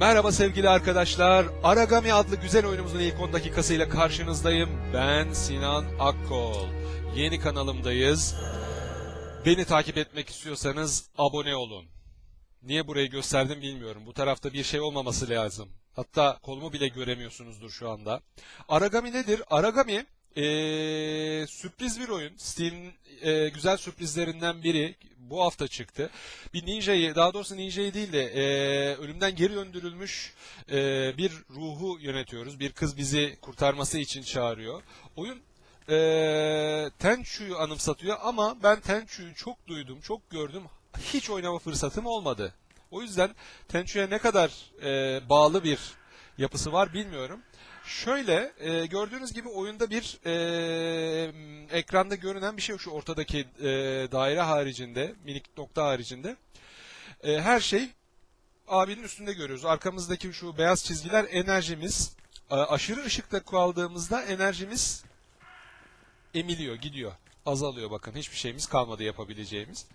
Merhaba sevgili arkadaşlar. Aragami adlı güzel oyunumuzun ilk 10 dakikasıyla karşınızdayım. Ben Sinan Akkol. Yeni kanalımdayız. Beni takip etmek istiyorsanız abone olun. Niye burayı gösterdim bilmiyorum. Bu tarafta bir şey olmaması lazım. Hatta kolumu bile göremiyorsunuzdur şu anda. Aragami nedir? Aragami eee, sürpriz bir oyun. Steam'in eee, güzel sürprizlerinden biri. Bu hafta çıktı. Bir ninjayı, daha doğrusu ninjayı değil de eee, ölümden geri döndürülmüş eee, bir ruhu yönetiyoruz. Bir kız bizi kurtarması için çağırıyor. Oyun eee Tenchu'yu anımsatıyor ama ben Tenchu'yu çok duydum, çok gördüm. Hiç oynama fırsatım olmadı. O yüzden Tenchu'ya ne kadar eee, bağlı bir yapısı var bilmiyorum. Şöyle e, gördüğünüz gibi oyunda bir e, ekranda görünen bir şey yok şu ortadaki e, daire haricinde, minik nokta haricinde. E, her şey abinin üstünde görüyoruz. Arkamızdaki şu beyaz çizgiler enerjimiz. E, aşırı ışıkta kaldığımızda enerjimiz emiliyor, gidiyor. Azalıyor bakın. Hiçbir şeyimiz kalmadı yapabileceğimiz.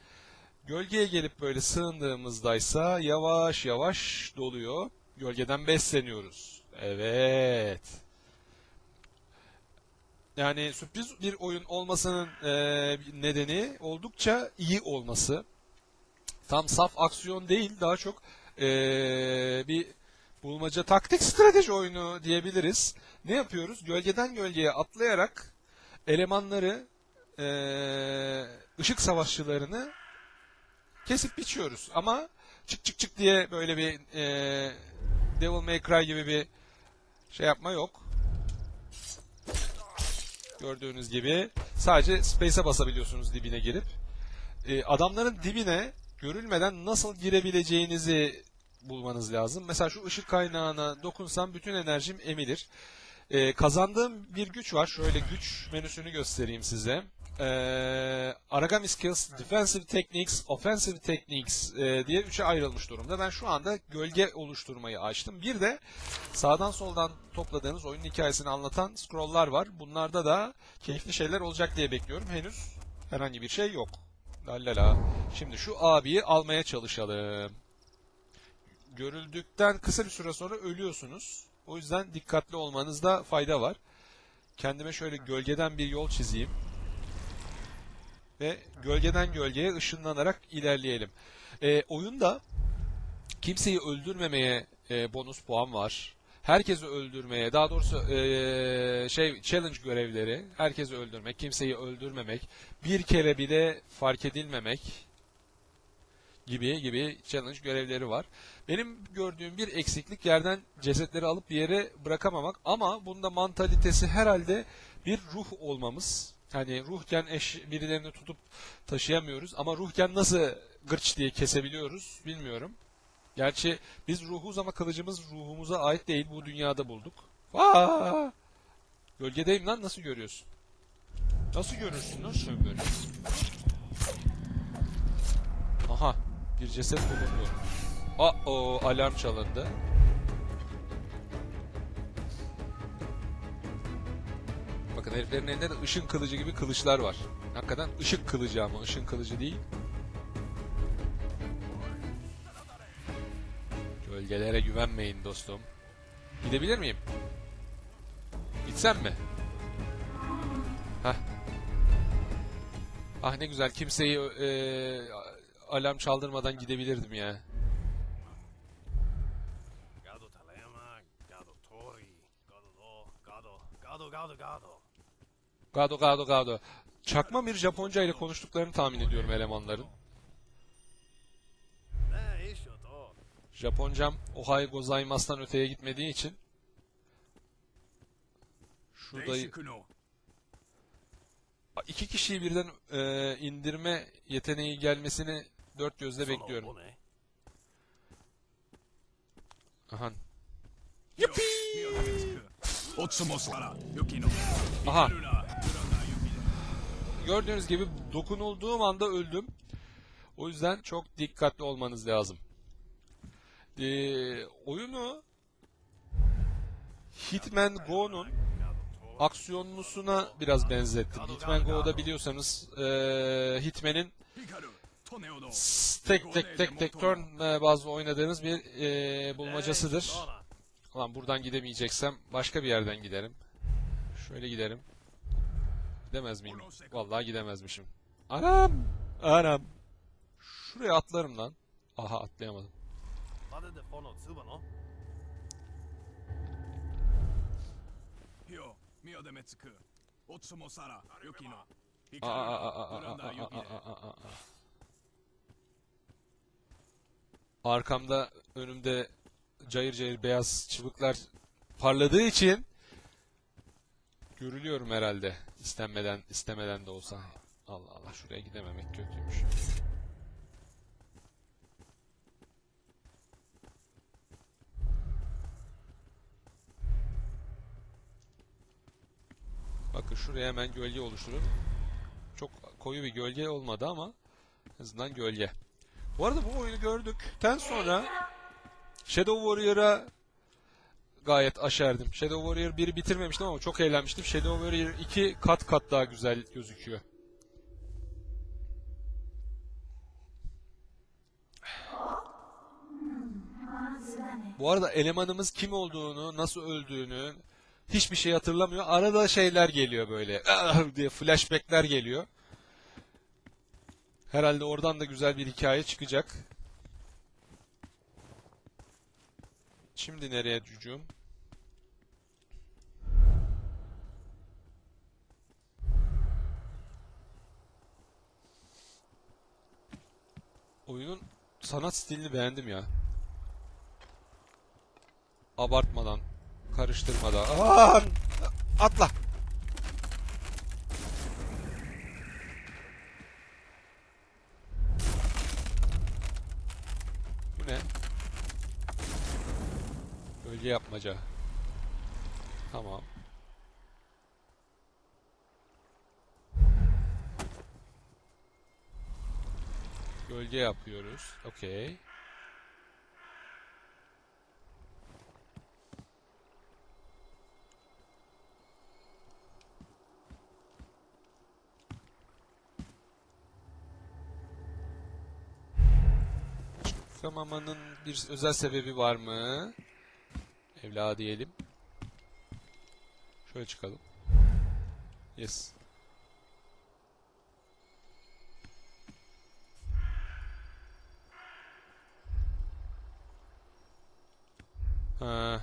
Gölgeye gelip böyle sığındığımızdaysa yavaş yavaş doluyor. Gölgeden besleniyoruz. Evet. Yani sürpriz bir oyun olmasının e, nedeni oldukça iyi olması. Tam saf aksiyon değil, daha çok e, bir bulmaca taktik strateji oyunu diyebiliriz. Ne yapıyoruz? Gölgeden gölgeye atlayarak elemanları, e, ışık savaşçılarını kesip biçiyoruz. Ama çık çık çık diye böyle bir e, Devil May Cry gibi bir şey yapma yok. Gördüğünüz gibi sadece space'e basabiliyorsunuz dibine girip. E, adamların dibine görülmeden nasıl girebileceğinizi bulmanız lazım. Mesela şu ışık kaynağına dokunsam bütün enerjim emilir. E, kazandığım bir güç var. Şöyle güç menüsünü göstereyim size. E, Aragami Skills, Defensive Techniques, Offensive Techniques e, diye üçe ayrılmış durumda. Ben şu anda gölge oluşturmayı açtım. Bir de sağdan soldan topladığınız oyunun hikayesini anlatan scrolllar var. Bunlarda da keyifli şeyler olacak diye bekliyorum. Henüz herhangi bir şey yok. Lallala. Şimdi şu abiyi almaya çalışalım. Görüldükten kısa bir süre sonra ölüyorsunuz. O yüzden dikkatli olmanızda fayda var. Kendime şöyle gölgeden bir yol çizeyim. Ve gölgeden gölgeye ışınlanarak ilerleyelim. Ee, oyunda kimseyi öldürmemeye e, bonus puan var. Herkesi öldürmeye, daha doğrusu e, şey challenge görevleri, herkesi öldürmek, kimseyi öldürmemek, bir kere bile fark edilmemek gibi gibi challenge görevleri var. Benim gördüğüm bir eksiklik yerden cesetleri alıp bir yere bırakamamak ama bunda mantalitesi herhalde bir ruh olmamız. Hani ruhken eş birilerini tutup taşıyamıyoruz ama ruhken nasıl gırç diye kesebiliyoruz bilmiyorum. Gerçi biz ruhuz ama kılıcımız ruhumuza ait değil. Bu dünyada bulduk. Aa! Gölgedeyim lan nasıl görüyorsun? Nasıl görürsün lan sen böyle? Aha bir ceset bulundu. Aa o alarm çalındı. Heriflerin elinde de ışın kılıcı gibi kılıçlar var. Hakikaten ışık kılıcı ama ışın kılıcı değil. Gölgelere güvenmeyin dostum. Gidebilir miyim? Gitsem mi? Hah. Ah ne güzel kimseyi e, alarm çaldırmadan gidebilirdim ya. Gado Talema, Gado Tori, Gado Do, Gado, Gado, Gado. Gado gado gado. Çakma bir Japonca ile konuştuklarını tahmin ediyorum elemanların. Japoncam Ohai Gozaimas'tan öteye gitmediği için Şuradayı iki kişiyi birden e, indirme yeteneği gelmesini dört gözle bekliyorum. Aha. Yippee! Aha. Gördüğünüz gibi dokunulduğum anda öldüm. O yüzden çok dikkatli olmanız lazım. Ee, oyunu Hitman Go'nun aksiyonlusuna biraz benzettim. Hitman Go'da biliyorsanız e, Hitman'in tek tek tek tek turn e, bazı oynadığınız bir e, bulmacasıdır. Lan buradan gidemeyeceksem başka bir yerden giderim. Şöyle giderim. Gidemez miyim? Vallahi gidemezmişim. Anam! Anam! Şuraya atlarım lan. Aha atlayamadım. Aa, aa, aa, aa, aa, aa, aa, aa. Arkamda önümde cayır cayır beyaz çubuklar parladığı için görülüyorum herhalde. İstenmeden, istemeden de olsa. Allah Allah şuraya gidememek kötüymüş. Bakın şuraya hemen gölge oluşturun. Çok koyu bir gölge olmadı ama en azından gölge. Bu arada bu oyunu gördükten sonra Shadow Warrior'a gayet aşerdim. Shadow Warrior 1'i bitirmemiştim ama çok eğlenmiştim. Shadow Warrior 2 kat kat daha güzel gözüküyor. Bu arada elemanımız kim olduğunu, nasıl öldüğünü hiçbir şey hatırlamıyor. Arada şeyler geliyor böyle "Ah!" diye flashbackler geliyor. Herhalde oradan da güzel bir hikaye çıkacak. Şimdi nereye cücüğüm? Oyunun sanat stilini beğendim ya. Abartmadan, karıştırmadan. Aa! Atla! Bu ne? Bölge yapmaca. Tamam. Gölge yapıyoruz. Okey. Çıkamamanın bir özel sebebi var mı? Evla diyelim. Şöyle çıkalım. Yes. Ha.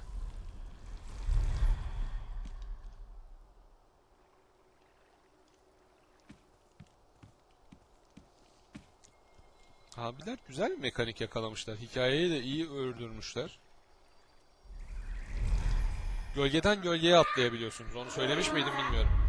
Abiler güzel bir mekanik yakalamışlar. Hikayeyi de iyi ördürmüşler. Gölgeden gölgeye atlayabiliyorsunuz. Onu söylemiş miydim bilmiyorum.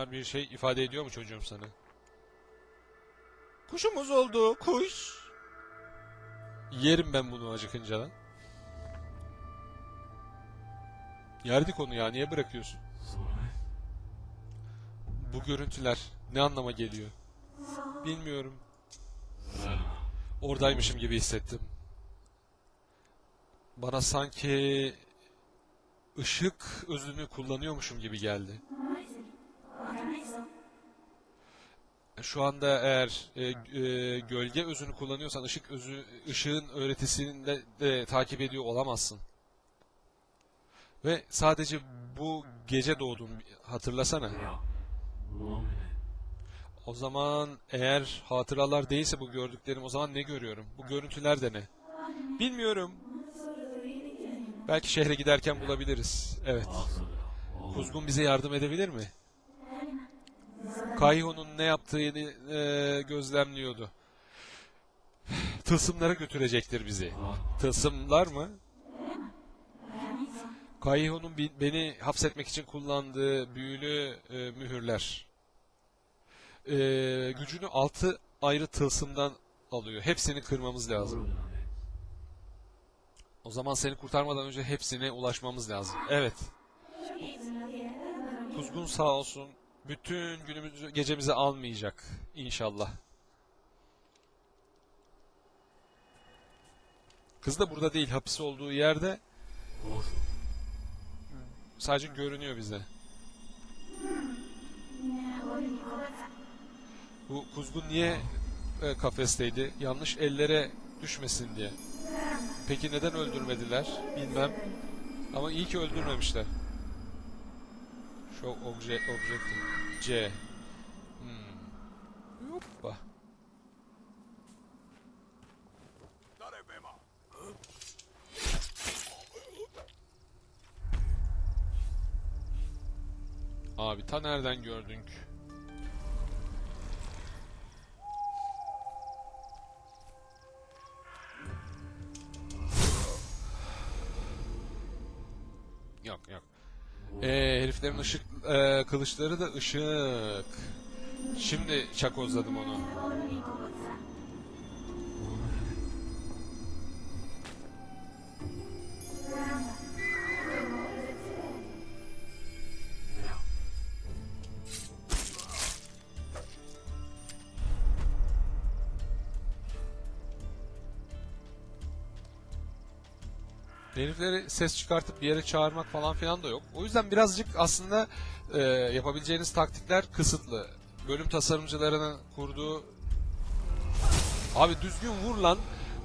Bunlar bir şey ifade ediyor mu çocuğum sana? Kuşumuz oldu, kuş. Yerim ben bunu acıkınca lan. Yerdik onu ya, niye bırakıyorsun? Bu görüntüler ne anlama geliyor? Bilmiyorum. Oradaymışım gibi hissettim. Bana sanki ışık özünü kullanıyormuşum gibi geldi. Şu anda eğer e, e, gölge özünü kullanıyorsan ışık özü ışığın öğretisini de, de takip ediyor olamazsın. Ve sadece bu gece doğdun hatırlasana. O zaman eğer hatıralar değilse bu gördüklerim o zaman ne görüyorum? Bu görüntüler de ne? Bilmiyorum. Belki şehre giderken bulabiliriz. Evet. Kuzgun bize yardım edebilir mi? Kayho'nun ne yaptığını e, gözlemliyordu. Tılsımlara götürecektir bizi. Tılsımlar mı? Kayho'nun beni hapsetmek için kullandığı büyülü e, mühürler. E, gücünü altı ayrı tılsımdan alıyor. Hepsini kırmamız lazım. O zaman seni kurtarmadan önce hepsine ulaşmamız lazım. Evet. Kuzgun sağ olsun. Bütün günümüzü, gecemizi almayacak. İnşallah. Kız da burada değil. Hapis olduğu yerde. Sadece görünüyor bize. Bu kuzgun niye e, kafesteydi? Yanlış ellere düşmesin diye. Peki neden öldürmediler? Bilmem. Ama iyi ki öldürmemişler. Show obje objective C. Hmm. Hoppa. Abi ta nereden gördünk? Yok yok. Ee, heriflerin ışık e, kılıçları da ışık. Şimdi çakozladım onu. Herifleri ses çıkartıp bir yere çağırmak falan filan da yok. O yüzden birazcık aslında e, yapabileceğiniz taktikler kısıtlı. Bölüm tasarımcılarının kurduğu... Abi düzgün vur lan.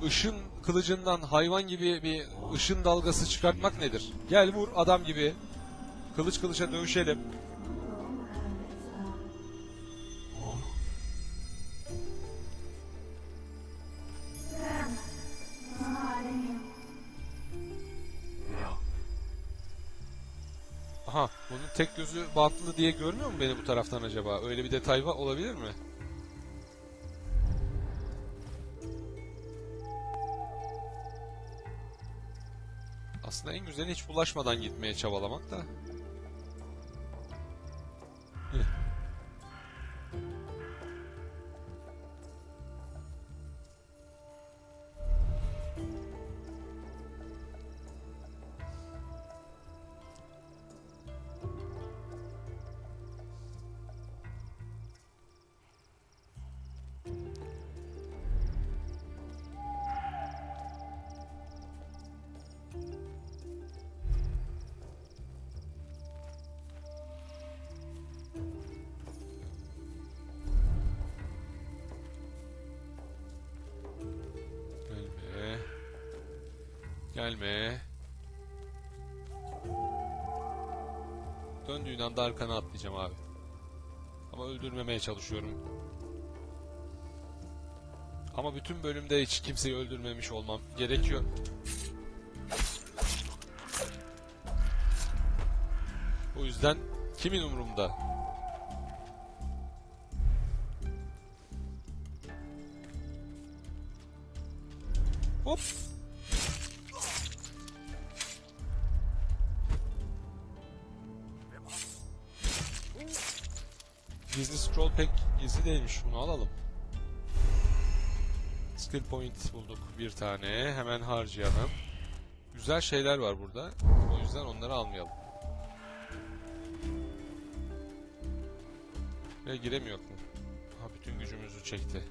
Işın kılıcından hayvan gibi bir ışın dalgası çıkartmak nedir? Gel vur adam gibi. Kılıç kılıça dövüşelim. Tek gözü batlı diye görmüyor mu beni bu taraftan acaba? Öyle bir detay var olabilir mi? Aslında en güzeli hiç bulaşmadan gitmeye çabalamak da. Gelme. Döndüğün anda arkana atlayacağım abi. Ama öldürmemeye çalışıyorum. Ama bütün bölümde hiç kimseyi öldürmemiş olmam gerekiyor. O yüzden kimin umurumda? Gizli scroll pek gizli değilmiş. Bunu alalım. Skill point bulduk bir tane. Hemen harcayalım. Güzel şeyler var burada. O yüzden onları almayalım. Ve giremiyor mu? Ha bütün gücümüzü çekti.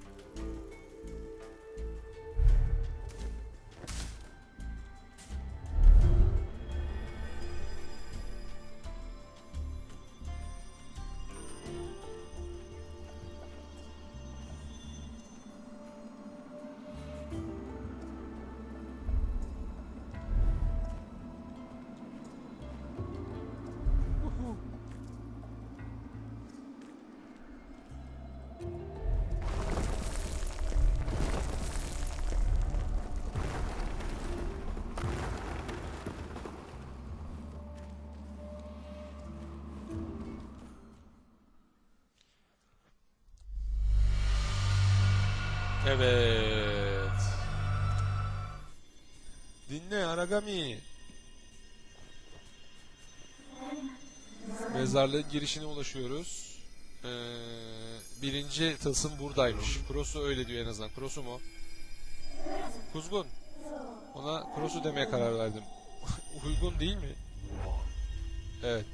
Evet. Dinle Aragami. Mezarlığın girişine ulaşıyoruz. Ee, birinci tılsım buradaymış. Cross'u öyle diyor en azından. Cross'u mu? Kuzgun. Ona cross'u demeye karar verdim. Uygun değil mi? Evet.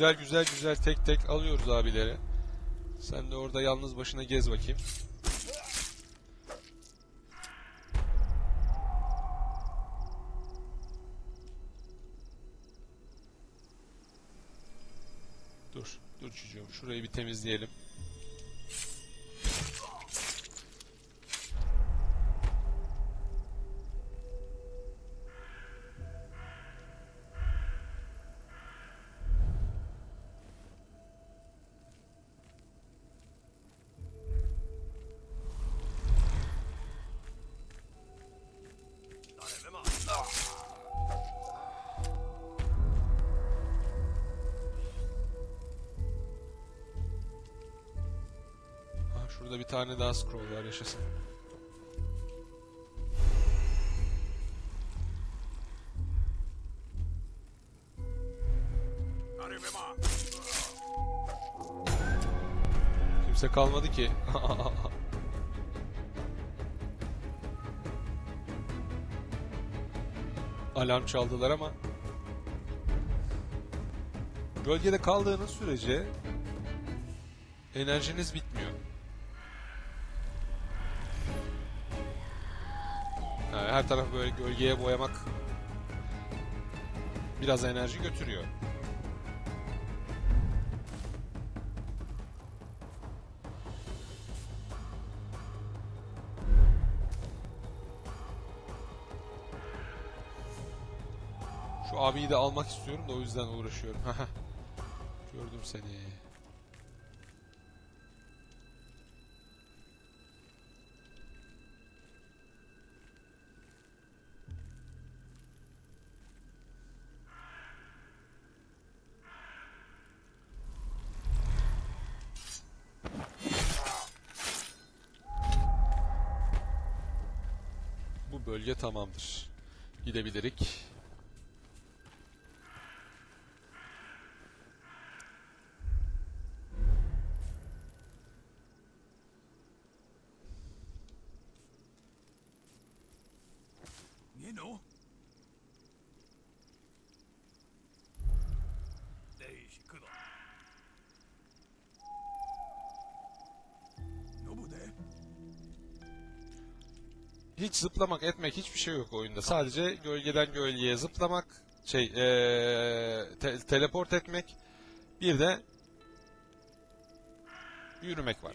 Güzel güzel güzel tek tek alıyoruz abileri. Sen de orada yalnız başına gez bakayım. Dur, dur çocuğum. Şurayı bir temizleyelim. Şurada bir tane daha scroll var yaşasın. Kimse kalmadı ki. Alarm çaldılar ama Gölgede kaldığınız sürece enerjiniz bitmiyor. Tarafı böyle gölgeye boyamak biraz enerji götürüyor. Şu abiyi de almak istiyorum da o yüzden uğraşıyorum. Gördüm seni. Bölge tamamdır. Gidebilirik. Nino? デ Hiç zıplamak etmek hiçbir şey yok oyunda. Sadece gölgeden gölgeye zıplamak, şey eee, te- teleport etmek, bir de yürümek var.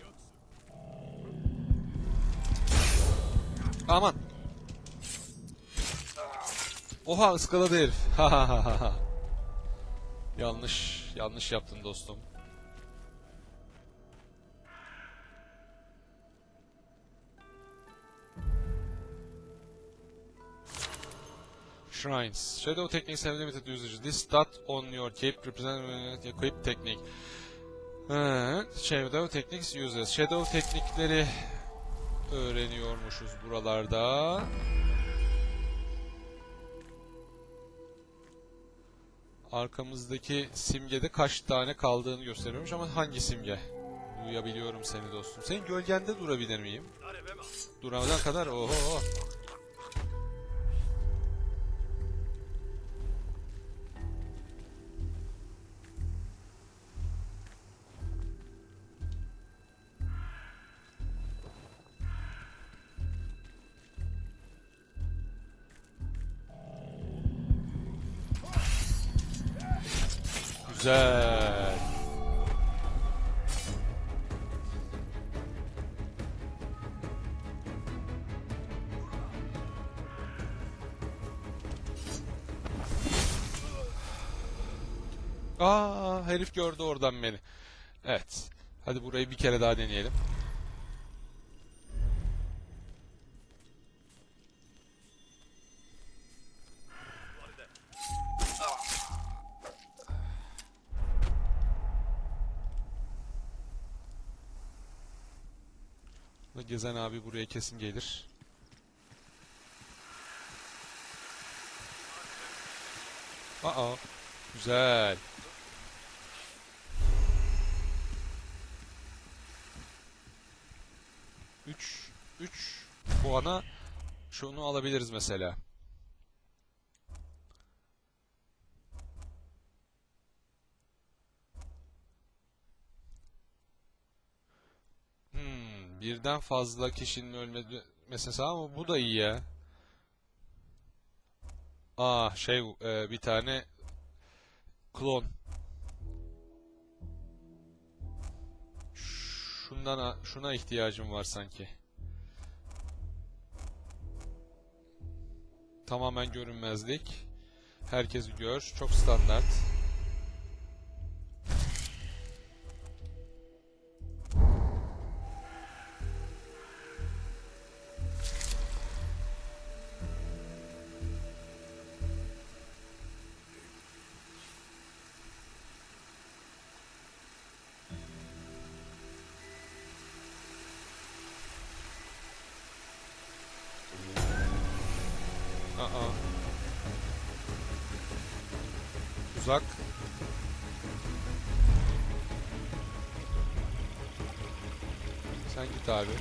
Aman. Oha ıskaladı herif. yanlış, yanlış yaptın dostum. shrines. Shadow techniques have limited usage. This dot on your cape represents equip technique. Ha, shadow techniques uses. Shadow teknikleri öğreniyormuşuz buralarda. Arkamızdaki simgede kaç tane kaldığını gösteriyormuş ama hangi simge? Duyabiliyorum seni dostum. Senin gölgende durabilir miyim? Duramadan kadar oho. Güzel. Aa, herif gördü oradan beni. Evet. Hadi burayı bir kere daha deneyelim. Gezen abi buraya kesin gelir. Aa, güzel. Üç, üç puana şunu alabiliriz mesela. Hmm, birden fazla kişinin ölme meselesi ama bu da iyi ya. Aa şey e, bir tane klon. Şundan şuna ihtiyacım var sanki. Tamamen görünmezlik. Herkes gör. Çok standart. Sen git abi.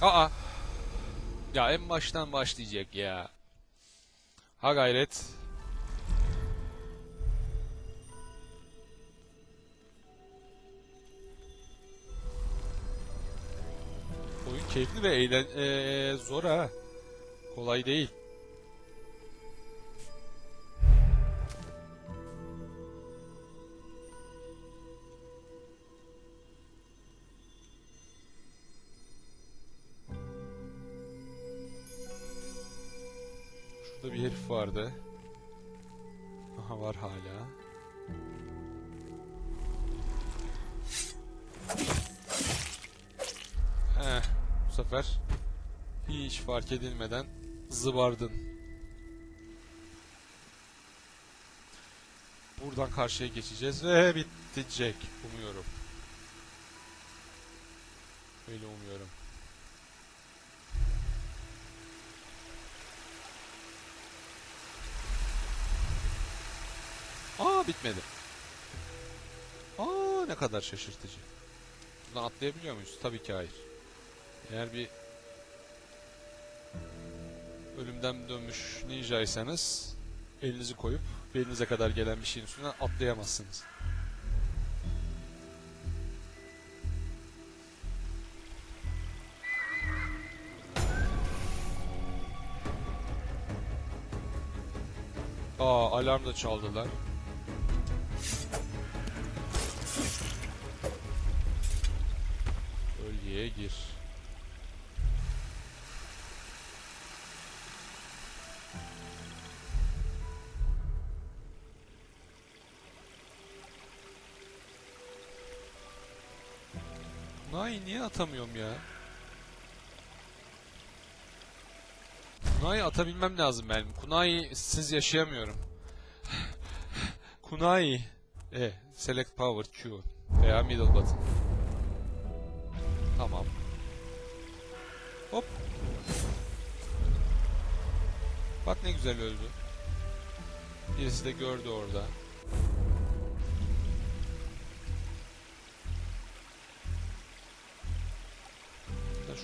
Aa. Ya en baştan başlayacak ya. Ha gayret. Keyifli ve eğlen eee, zor ha. Kolay değil. Şurada bir herif vardı. Aha var hala. Eh, bu sefer hiç fark edilmeden zıbardın. Buradan karşıya geçeceğiz ve bitecek umuyorum. Öyle umuyorum. Aa bitmedi. Aa ne kadar şaşırtıcı. Buradan atlayabiliyor muyuz? Tabii ki hayır. Eğer bir ölümden dönmüş ninjaysanız elinizi koyup belinize kadar gelen bir şeyin üstüne atlayamazsınız. Aa alarm da çaldılar. Bölgeye gir. Atamıyorum ya? Kunai atabilmem lazım benim. Kunai siz yaşayamıyorum. Kunai. E, select power Q veya middle button. Tamam. Hop. Bak ne güzel öldü. Birisi de gördü orada.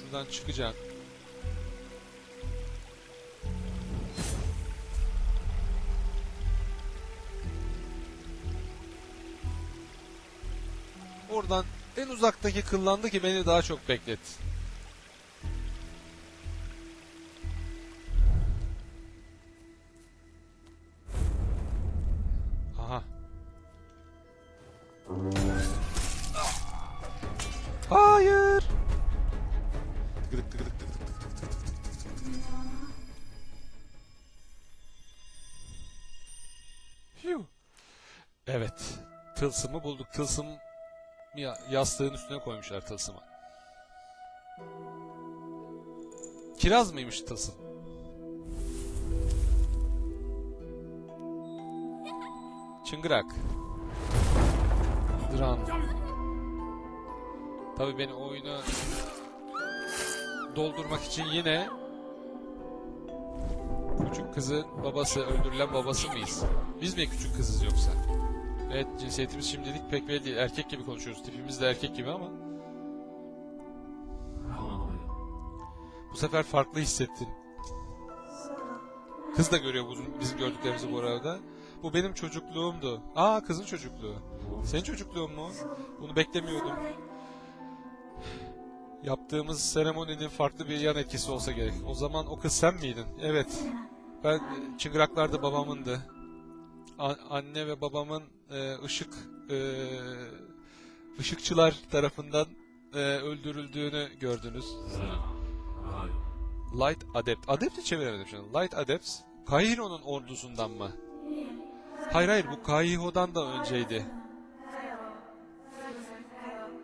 Şuradan çıkacaksın. Oradan en uzaktaki kıllandı ki beni daha çok bekletti. Tılsımı bulduk. Tılsım ya- yastığın üstüne koymuşlar tılsımı. Kiraz mıymış tılsım? Çıngırak. Dran. Tabii beni oyuna doldurmak için yine küçük kızın babası, öldürülen babası mıyız? Biz mi küçük kızız yoksa? Evet cinsiyetimiz şimdilik pek belli değil. Erkek gibi konuşuyoruz. Tipimiz de erkek gibi ama bu sefer farklı hissettin. Kız da görüyor bu- bizim gördüklerimizi bu arada. Bu benim çocukluğumdu. Aa kızın çocukluğu. Senin çocukluğun mu? Bunu beklemiyordum. Yaptığımız seremoninin farklı bir yan etkisi olsa gerek. O zaman o kız sen miydin? Evet. Ben e, çıngıraklarda babamındı. Anne ve babamın e, ışık e, ışıkçılar tarafından e, öldürüldüğünü gördünüz. Light Adept. Adept'i çeviremedim şimdi. Light Adepts. Kairo'nun ordusundan mı? Hayır hayır bu Kaiho'dan da önceydi.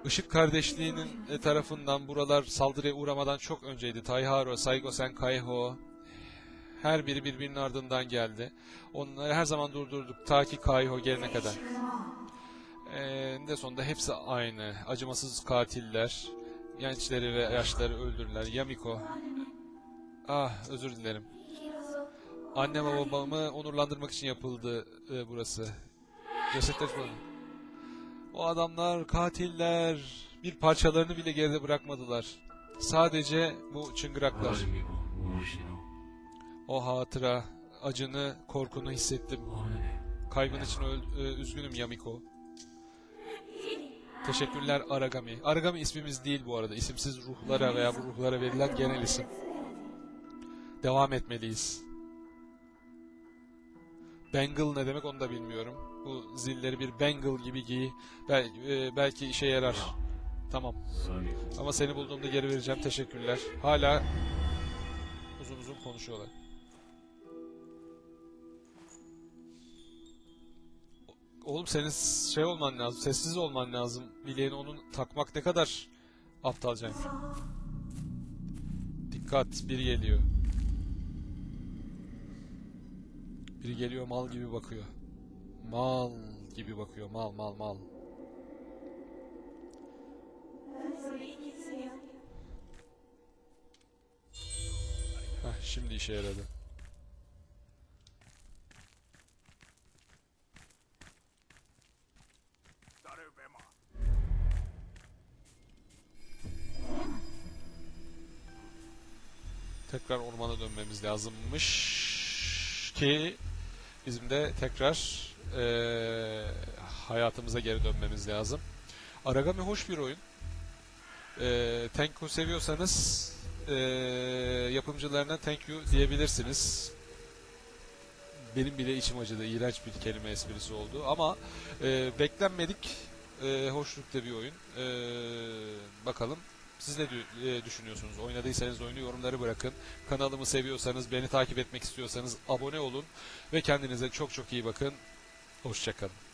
Işık kardeşliğinin e, tarafından buralar saldırıya uğramadan çok önceydi. Taiharo, Saigosen, Kaiho her biri birbirinin ardından geldi. Onları her zaman durdurduk ta ki Kaiho gelene kadar. Ee, de sonunda hepsi aynı. Acımasız katiller. Gençleri ve yaşlıları öldürürler. Yamiko. Ah özür dilerim. Anne ve babamı onurlandırmak için yapıldı e, burası. Cesetler falan. O adamlar katiller. Bir parçalarını bile geride bırakmadılar. Sadece bu çıngıraklar. O hatıra, acını, korkunu hissettim. Kaybın için e, üzgünüm Yamiko. Teşekkürler Aragami. Aragami ismimiz değil bu arada. İsimsiz ruhlara veya bu ruhlara verilen genel isim. Devam etmeliyiz. Bangle ne demek onu da bilmiyorum. Bu zilleri bir bangle gibi giy. Bel- e, belki işe yarar. Tamam. Ama seni bulduğumda geri vereceğim. Teşekkürler. Hala uzun uzun konuşuyorlar. Oğlum senin şey olman lazım. Sessiz olman lazım. Bileğini onun takmak ne kadar aptalca. Dikkat. Biri geliyor. Biri geliyor mal gibi bakıyor. Mal gibi bakıyor. Mal mal mal. Heh, şimdi işe yaradı. Tekrar ormana dönmemiz lazımmış ki bizim de tekrar eee, hayatımıza geri dönmemiz lazım. Aragami hoş bir oyun. Eee Tenku seviyorsanız eee, yapımcılarına thank you diyebilirsiniz. Benim bile içim acıdı. İğrenç bir kelime esprisi oldu. Ama eee, beklenmedik eee hoşlukta bir oyun. Eee, bakalım siz ne e, düşünüyorsunuz? Oynadıysanız oyunu yorumları bırakın. Kanalımı seviyorsanız, beni takip etmek istiyorsanız abone olun ve kendinize çok çok iyi bakın. Hoşçakalın.